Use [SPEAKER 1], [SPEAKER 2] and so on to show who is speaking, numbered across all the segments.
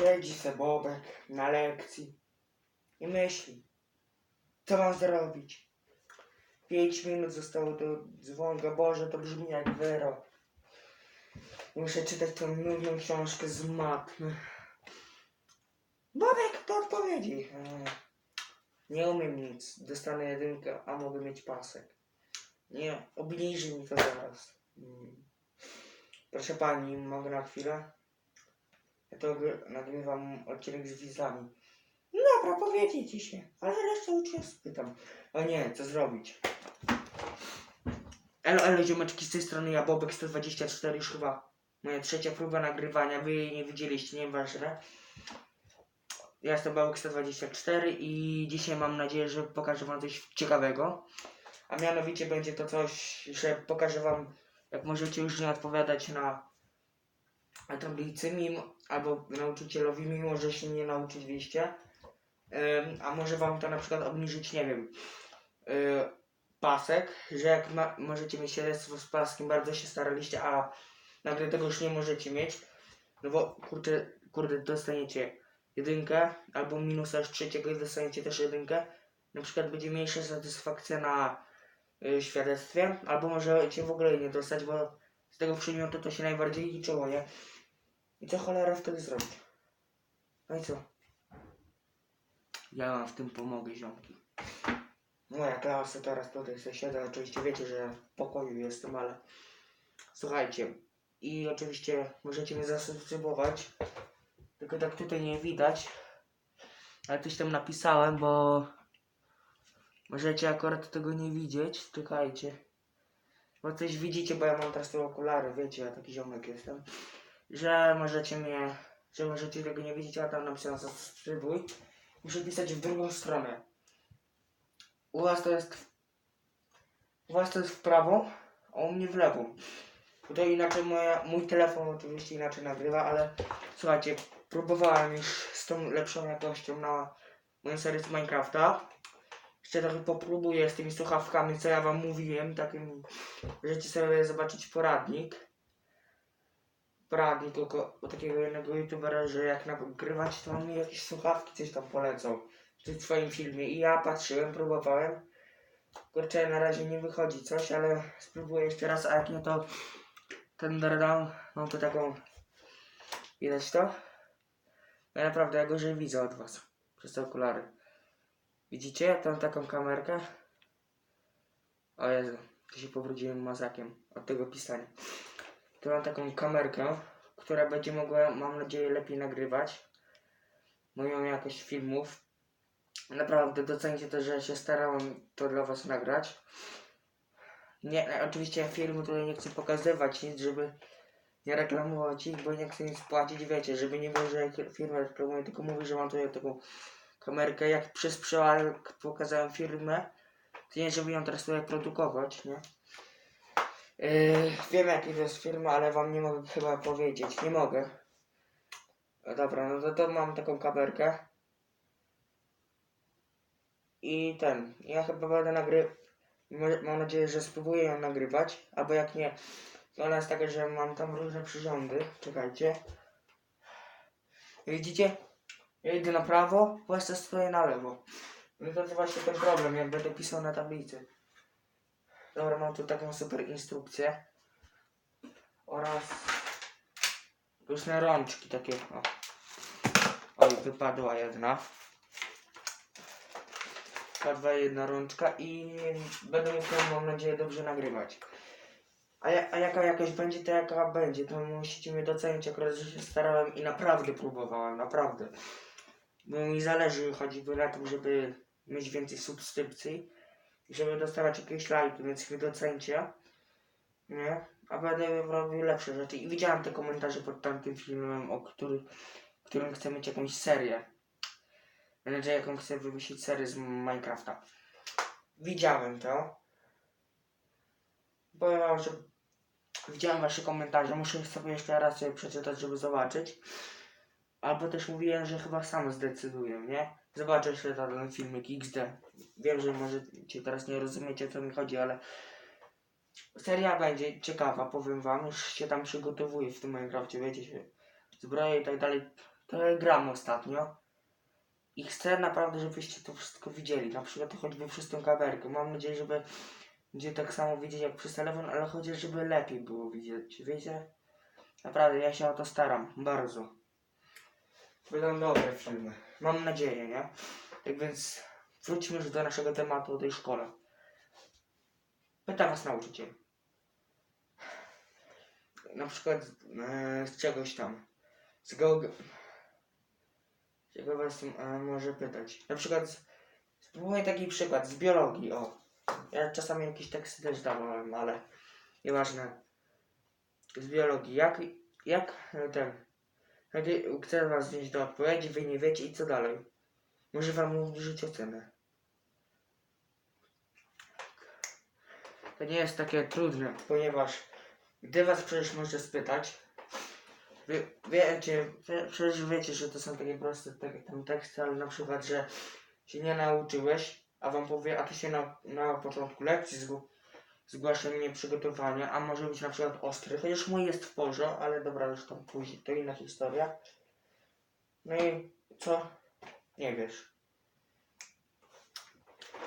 [SPEAKER 1] Siedzi se Bobek na lekcji i myśli, co mam zrobić. Pięć minut zostało do dzwonka. Boże, to brzmi jak wyrok. Muszę czytać tą nudną książkę z matmy. Bobek, to odpowiedzi. Eee, Nie umiem nic. Dostanę jedynkę, a mogę mieć pasek. Nie, obniży mi to zaraz. Mm. Proszę pani, mogę na chwilę? Ja to gr- nagrywam odcinek z widzami. Dobra, powiedzieć się, ale resztę się spytam. O nie, co zrobić? Elo, elo, ziomeczki, z tej strony ja, Bobek 124, już chyba moja trzecia próba nagrywania, wy jej nie widzieliście, nieważne. Ja jestem Bobek 124 i dzisiaj mam nadzieję, że pokażę wam coś ciekawego. A mianowicie będzie to coś, że pokażę wam, jak możecie już nie odpowiadać na tablicy, mimo, albo nauczycielowi, mimo że się nie nauczyliście. A może wam to na przykład obniżyć, nie wiem, yy, pasek, że jak ma, możecie mieć śledztwo z paskiem, bardzo się staraliście, a nagle tego już nie możecie mieć, no bo kurczę, kurde, dostaniecie jedynkę, albo minusa z trzeciego i dostaniecie też jedynkę. Na przykład będzie mniejsza satysfakcja na y, świadectwie, albo możecie w ogóle nie dostać, bo z tego przedmiotu to się najbardziej liczyło, nie? I co cholera wtedy zrobić? No i co? Ja wam w tym pomogę, ziomki. Moja klasa teraz tutaj sobie siedzę, oczywiście wiecie, że w pokoju jestem, ale słuchajcie. I oczywiście możecie mnie zasubskrybować, tylko tak tutaj nie widać, ale coś tam napisałem, bo możecie akurat tego nie widzieć, czekajcie. Bo coś widzicie, bo ja mam teraz te okulary, wiecie, ja taki ziomek jestem, że możecie mnie, że możecie tego nie widzieć, a tam napisałem zasubskrybuj. Muszę pisać w drugą stronę. U was to jest. U was to jest w prawo, a u mnie w lewą. Tutaj inaczej moja, mój telefon oczywiście inaczej nagrywa, ale słuchajcie, próbowałem już z tą lepszą jakością na moją serię z Minecrafta. Jeszcze trochę popróbuję z tymi słuchawkami, co ja wam mówiłem, takim, możecie sobie zobaczyć poradnik. Poradnik tylko u takiego jednego youtubera, że jak nagrywać, to mi jakieś słuchawki coś tam polecał w swoim filmie i ja patrzyłem, próbowałem. Kurczę, na razie nie wychodzi coś, ale spróbuję jeszcze raz, a jak nie to ten down, mam tu taką, widać to? Ja naprawdę ja gorzej widzę od was, przez te okulary. Widzicie tą taką kamerkę? O Jezu, to się powróciłem mazakiem od tego pisania. Tu mam taką kamerkę, która będzie mogła, mam nadzieję, lepiej nagrywać moją jakość filmów. Naprawdę docenicie to, że się starałem to dla was nagrać. Nie, oczywiście filmu tutaj nie chcę pokazywać nic, żeby nie reklamować ich, bo nie chcę nic płacić, wiecie, żeby nie było, że firma reklamuje, tylko mówi, że mam tutaj taką kamerkę, jak przez przypadek pokazałem firmę, to nie, żeby ją teraz tutaj produkować, nie? Yy, wiem jaki to jest firma, ale wam nie mogę chyba powiedzieć, nie mogę. No dobra, no to, to mam taką kamerkę. I ten, ja chyba będę nagry... Mam nadzieję, że spróbuję ją nagrywać, albo jak nie, to ona jest taka, że mam tam różne przyrządy. Czekajcie. Widzicie? Ja idę na prawo, właśnie stoję na lewo. No to jest właśnie ten problem, jak będę pisał na tablicy. Dobra, tu taką super instrukcję. Oraz różne rączki takie. O. Oj, wypadła jedna. Wypadła jedna rączka i będę ją, mam nadzieję, dobrze nagrywać. A, ja, a jaka jakość będzie, to jaka będzie. To musicie mnie docenić akurat, że się starałem i naprawdę próbowałem, naprawdę. Bo mi zależy choćby na tym, żeby mieć więcej subskrypcji żeby dostawać jakieś lajki, więc mnie docencie. Nie? A będę robił lepsze rzeczy. I widziałem te komentarze pod tamtym filmem, o który, którym chcę mieć jakąś serię. Że jaką chcę wymyślić serię z Minecrafta. Widziałem to. Powiem wam, że widziałem wasze komentarze. Muszę sobie jeszcze raz sobie przeczytać, żeby zobaczyć. Albo też mówiłem, że chyba sam zdecyduję, nie? Zobaczę jeszcze ten filmik XD. Wiem, że może cię teraz nie rozumiecie o co mi chodzi, ale seria będzie ciekawa, powiem wam. Już się tam przygotowuję w tym Minecrafcie, wiecie się. Zbroje i tak dalej trochę gram ostatnio. I chcę naprawdę, żebyście to wszystko widzieli. Na przykład choćby przez tą kamerkę. Mam nadzieję, żeby będzie tak samo widzieć jak przez telefon, ale chociaż żeby lepiej było widzieć. Wiecie? Naprawdę, ja się o to staram. Bardzo. Będą dobre filmy. Mam nadzieję, nie? Tak więc wróćmy już do naszego tematu o tej szkole. Pyta was nauczyciel. Na przykład e, z czegoś tam. Z geog... Czego was e, może pytać? Na przykład, spróbuję taki przykład z biologii, o. Ja czasami jakieś teksty też dawałem, ale nieważne. Z biologii. Jak, jak ten... Kiedy chcę was wziąć do odpowiedzi, wy nie wiecie i co dalej? Może wam ubliżyć ocenę. To nie jest takie trudne, ponieważ gdy was przecież może spytać, wy wiecie, wie- przecież wiecie, że to są takie proste takie tam teksty, ale na przykład, że się nie nauczyłeś, a wam powie, a ty się na, na początku lekcji zgł zgłasza mnie przygotowania, a może być na przykład ostry, chociaż mój jest w porze, ale dobra, już tam później, to inna historia. No i co? Nie wiesz.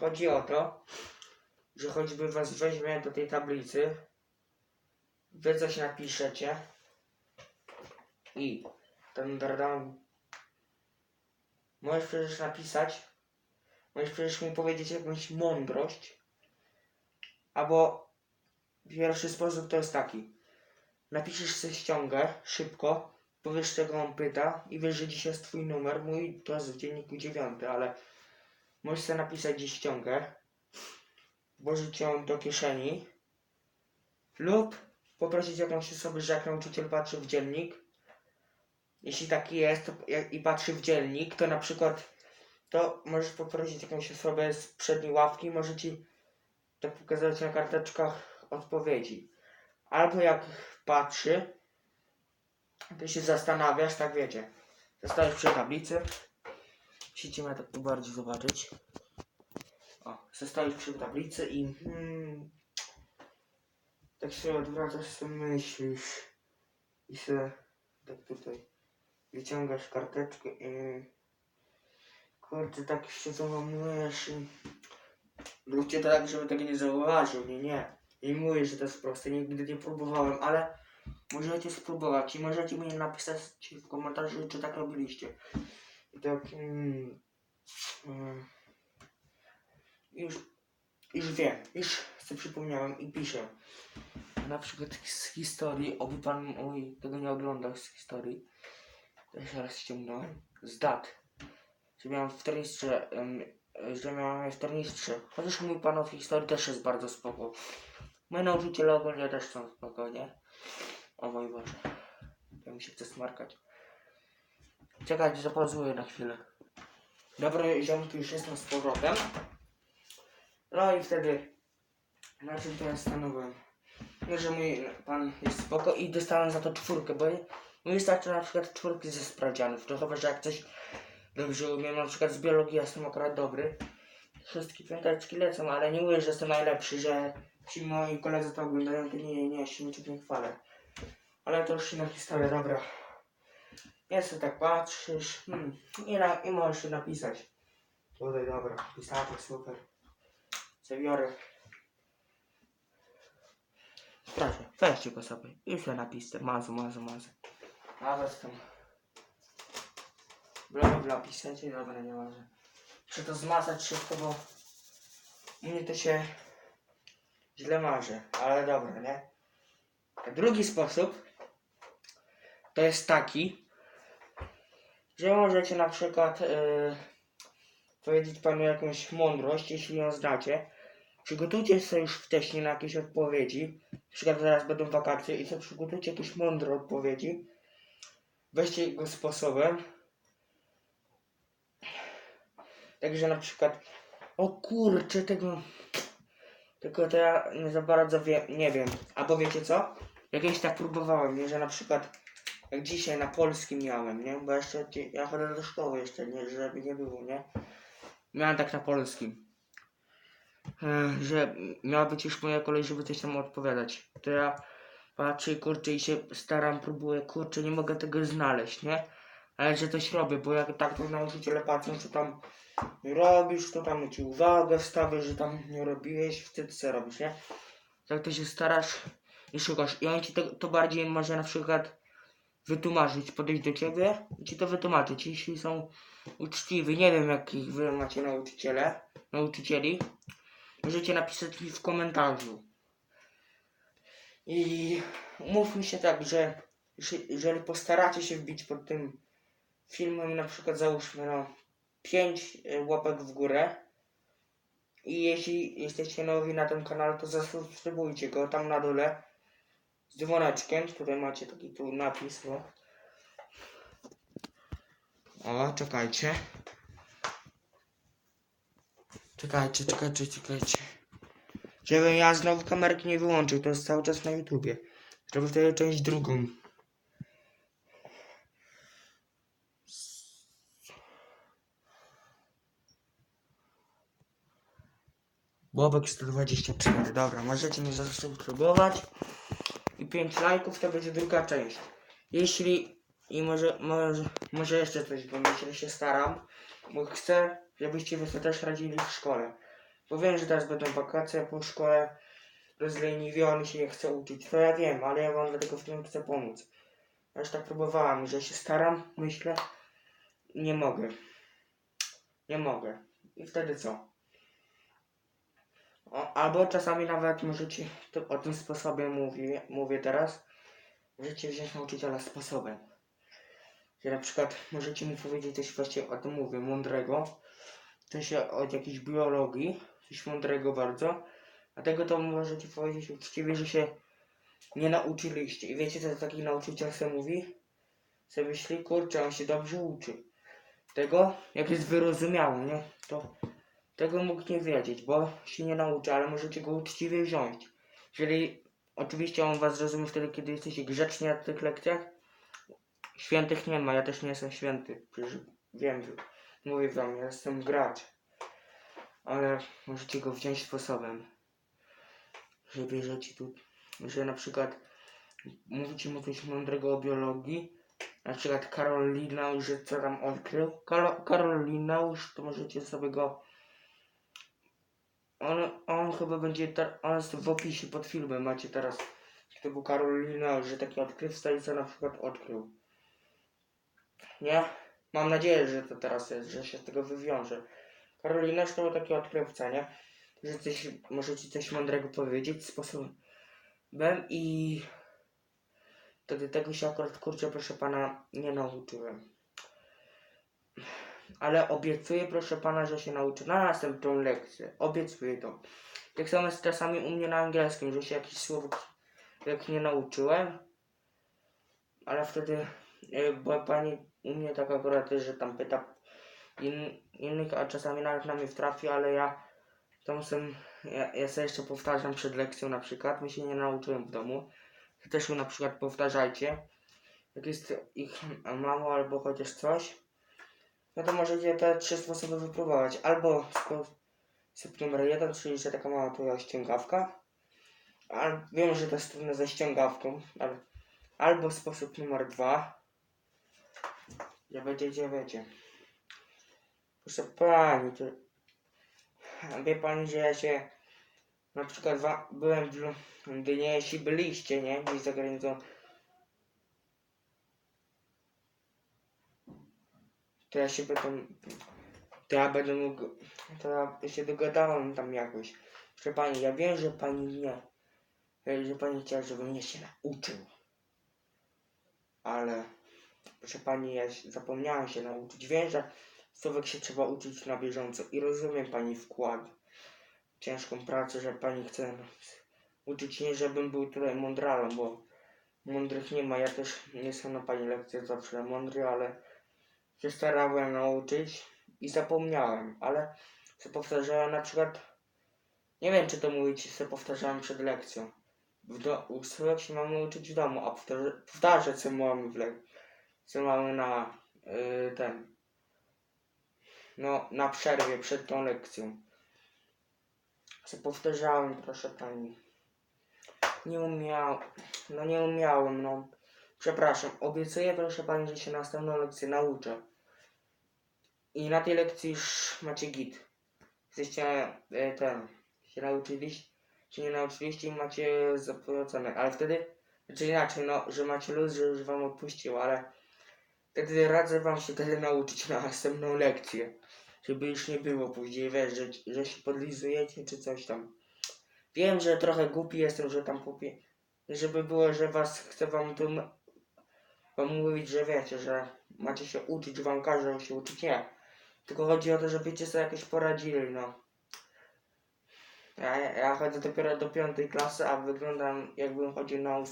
[SPEAKER 1] Chodzi o to, że choćby was weźmie do tej tablicy, wy coś napiszecie i ten dardam możesz przecież napisać, możesz przecież mi powiedzieć jakąś mądrość, albo pierwszy sposób to jest taki. Napiszesz sobie ściągę szybko, powiesz czego on pyta i wiesz, że dzisiaj jest twój numer, mój to jest w dzienniku dziewiąty, ale możesz sobie napisać gdzieś ściągę, włożyć ją do kieszeni lub poprosić jakąś osobę, że jak nauczyciel patrzy w dziennik, jeśli taki jest to, i patrzy w dziennik, to na przykład to możesz poprosić jakąś osobę z przedniej ławki, może ci to pokazać na karteczkach odpowiedzi. Albo jak patrzy, to się zastanawiasz, tak wiecie. Zostajesz przy tablicy. Siedzimy tak tu bardziej zobaczyć. O, zostajesz przy tablicy i hmm, tak się odwracasz, sobie myślisz i się tak tutaj wyciągasz karteczkę i kurczę, tak się załamujesz i róbcie to tak, żeby tego nie zauważył, nie, nie. Nie mówię, że to jest proste, nigdy nie próbowałem, ale możecie spróbować i możecie mi napisać w komentarzu, czy tak robiliście. I tak, mm, mm, już, już wiem, już sobie przypomniałem i piszę. Na przykład z historii, oby pan mój tego nie oglądał z historii. Też raz ściągnąłem. Z dat. Że miałem w em, że miałem w tornistrze. Chociaż mój pan od historii też jest bardzo spoko. Moi nauczyciele ogólnie też są spokojnie. O mój Boże. Ja mi się chce smarkać. Czekajcie, zapazuję na chwilę. Dobra, ziomki, już jestem z powrotem. No i wtedy na czym to ja stanąłem? No, że mój pan jest spoko i dostałem za to czwórkę, bo mi wystarczy na przykład czwórki ze sprawdzianów. To chyba, że jak coś dobrze umiem, na przykład z biologii jestem akurat dobry. Wszystkie piąteczki lecą, ale nie mówię, że jestem najlepszy, że ci moi koledzy to oglądają, to nie, nie, się niczym nie chwalę. Ale to już inna historia, dobra. Ja sobie tak patrzysz, hmm, i, na, i możesz się napisać. Tutaj, dobra, pisaczek, super. Zabiorę. Proszę, weźcie go sobie i sobie napiszcie. Mazu, mazu, mazu. Nawet tam. Bla, bla, bla, piszecie, dobra, nie może. Muszę to zmazać szybko, bo mnie to się źle marzy, ale dobra, nie? Drugi sposób to jest taki, że możecie na przykład yy, powiedzieć panu jakąś mądrość, jeśli ją znacie. Przygotujcie sobie już wcześniej na jakieś odpowiedzi. Na przykład zaraz będą wakacje i sobie przygotujcie jakieś mądre odpowiedzi. Weźcie go sposobem. Także na przykład, o kurczę, tego, tylko to ja nie za bardzo wiem, nie wiem. Albo wiecie co? Jakieś tak próbowałem, nie, że na przykład jak dzisiaj na polskim miałem, nie? Bo jeszcze ja chodzę do szkoły jeszcze, nie, żeby nie było, nie? Miałem tak na polskim. E, że miała być już moja kolej, żeby coś tam odpowiadać. To ja patrzę, kurczę, i się staram, próbuję, kurczę, nie mogę tego znaleźć, nie? Ale że coś robię, bo jak tak to nauczyciele patrzą, co tam robisz, to tam ci uwagę wstawię, że tam nie robiłeś, wtedy co robisz, nie? Tak to się starasz i szukasz. I on ci to, to bardziej może na przykład wytłumaczyć, podejść do ciebie i ci to wytłumaczyć, jeśli są uczciwi. Nie wiem, jakich wy macie nauczyciele, nauczycieli. Możecie napisać mi w komentarzu. I umówmy się tak, że- jeżeli postaracie się wbić pod tym filmem, na przykład załóżmy no 5 łapek w górę i jeśli jesteście nowi na tym kanale, to zasubskrybujcie go tam na dole z dzwoneczkiem, tutaj macie taki tu napis, o. O, czekajcie. Czekajcie, czekajcie, czekajcie. Żebym ja znowu kamerki nie wyłączył, to jest cały czas na YouTubie. Zrobię wtedy część drugą. Bobek 124, dobra, możecie mnie zasubskrybować i 5 lajków to będzie druga część. Jeśli i może, może, może jeszcze coś, bo myślę, się staram, bo chcę, żebyście wy też radzili w szkole. Bo wiem, że teraz będą wakacje po szkole, rozleniwiony się nie chce uczyć, to ja wiem, ale ja wam dlatego w tym chcę pomóc. Ja tak próbowałam, że się staram, myślę, nie mogę. Nie mogę. I wtedy co? Albo czasami nawet możecie, to o tym sposobie mówię, mówię teraz, możecie wziąć nauczyciela sposobem. Że na przykład możecie mu powiedzieć coś właśnie o tym mówię, mądrego, coś od jakiejś biologii, coś mądrego bardzo, a tego to możecie powiedzieć uczciwie, że się nie nauczyliście. I wiecie co taki nauczyciel sobie mówi? Sobie myśli, kurczę, on się dobrze uczy. Tego, jak jest wyrozumiały, nie? To tego mógł nie wiedzieć, bo się nie nauczy, ale możecie go uczciwie wziąć. Jeżeli oczywiście on was zrozumie wtedy, kiedy jesteście grzeczni na tych lekcjach. Świętych nie ma, ja też nie jestem święty. Przecież wiem, mówię wam, ja jestem gracz. Ale możecie go wziąć sposobem. Że bierzecie tu, że na przykład mówicie mu coś mądrego o biologii. Na przykład Karol Linausz, że co tam odkrył. Karol, Karol Linausz, to możecie sobie go on, on chyba będzie, ter- on jest w opisie pod filmem, macie teraz, był Karolina, że taki odkrywca na przykład odkrył. Nie? Mam nadzieję, że to teraz jest, że się z tego wywiąże. Karolina to taki odkrywca, nie? Że coś, możecie coś mądrego powiedzieć sposobem i wtedy tego się akurat, kurczę, proszę pana, nie nauczyłem. Ale obiecuję, proszę pana, że się nauczę na następną lekcję. Obiecuję to. Tak samo jest czasami u mnie na angielskim, że się jakiś słów jak nie nauczyłem. Ale wtedy, e, bo pani u mnie tak akurat że tam pyta in, innych, a czasami nawet na mnie wtrafi, ale ja tam sam, ja, ja sobie jeszcze powtarzam przed lekcją na przykład, my się nie nauczyłem w domu. Też na przykład powtarzajcie. Jak jest ich mało albo chociaż coś, no to możecie te trzy sposoby wypróbować. Albo sposób numer jeden, czyli że taka mała tu ściągawka. A wiem, że to jest trudne ze ściągawką, albo sposób numer dwa. Ja będziecie, wiecie. Proszę pani, to... Wie pani, że ja się na przykład byłem w Londynie, jeśli byliście, nie? Gdzieś za granicą. Ja się będę. To ja będę mógł. Ja się dogadałem tam jakoś. Proszę pani, ja wiem, że pani nie. Że pani chciała, żebym ja się nauczył. Ale. Proszę pani, ja zapomniałem się nauczyć. Wiem, że słówek się trzeba uczyć na bieżąco i rozumiem pani wkład. Ciężką pracę, że pani chce uczyć nie, żebym był tutaj mądralą, bo mądrych nie ma. Ja też nie jestem na pani lekcjach zawsze mądry, ale się starałem nauczyć i zapomniałem, ale co powtarzałem na przykład, nie wiem czy to mówić, co powtarzałem przed lekcją. W do, się mamy uczyć w domu, a powtarzać, co mamy w lekcji, co mamy na yy, ten, no na przerwie przed tą lekcją. Co powtarzałem, proszę pani. Nie umiałem, no nie umiałem, no. Przepraszam, obiecuję proszę pani, że się następną lekcję nauczę. I na tej lekcji już macie git. Jesteście e, ten, się nauczyliście, się nie nauczyliście i macie zapłacone, ale wtedy, znaczy inaczej, no, że macie luz, że już wam odpuścił, ale wtedy radzę wam się wtedy nauczyć na następną lekcję. Żeby już nie było później, wiesz, że, że się podlizujecie czy coś tam. Wiem, że trochę głupi jestem, że tam kupię. Żeby było, że was chcę wam tu wam mówić, że wiecie, że macie się uczyć, wam każą się uczyć. Nie. Tylko chodzi o to, żebyście sobie jakoś poradzili, no. Ja, ja chodzę dopiero do piątej klasy, a wyglądam jakbym chodził na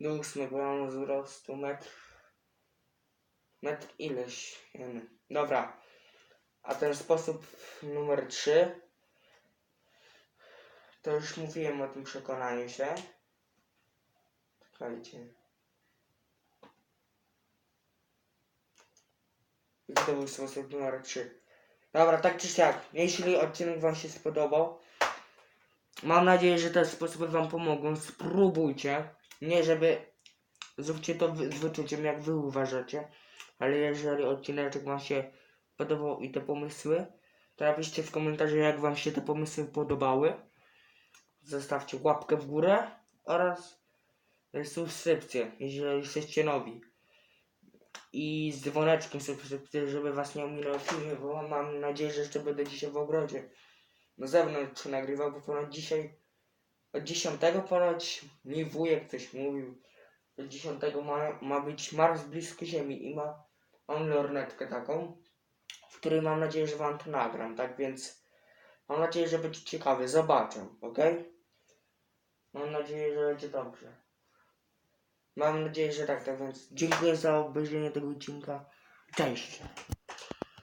[SPEAKER 1] do ósmej, bo mam wzrostu metr... Metr ileś, nie. Dobra. A ten sposób numer 3 to już mówiłem o tym przekonaniu się. Czekajcie. I to był sposób numer 3. Dobra, tak czy siak, jeśli odcinek Wam się spodobał, mam nadzieję, że te sposoby Wam pomogą. Spróbujcie. Nie, żeby zróbcie to z wyczuciem, jak Wy uważacie, ale jeżeli odcinek Wam się podobał i te pomysły, to napiszcie w komentarzu, jak Wam się te pomysły podobały. Zostawcie łapkę w górę oraz subskrypcję, jeżeli jesteście nowi. I z dzwoneczkiem subskrypcję, żeby Was nie ominął filmy, bo mam nadzieję, że jeszcze będę dzisiaj w ogrodzie. Na zewnątrz nagrywał, bo ponoć dzisiaj od 10 ponoć mi wujek coś mówił. Od 10 ma, ma być Mars blisko Ziemi i ma mam lornetkę taką, w której mam nadzieję, że Wam to nagram, tak więc mam nadzieję, że będzie ciekawy. Zobaczę, ok? Mam nadzieję, że będzie dobrze. Mam nadzieję, że tak, tak więc dziękuję za obejrzenie tego odcinka. Cześć!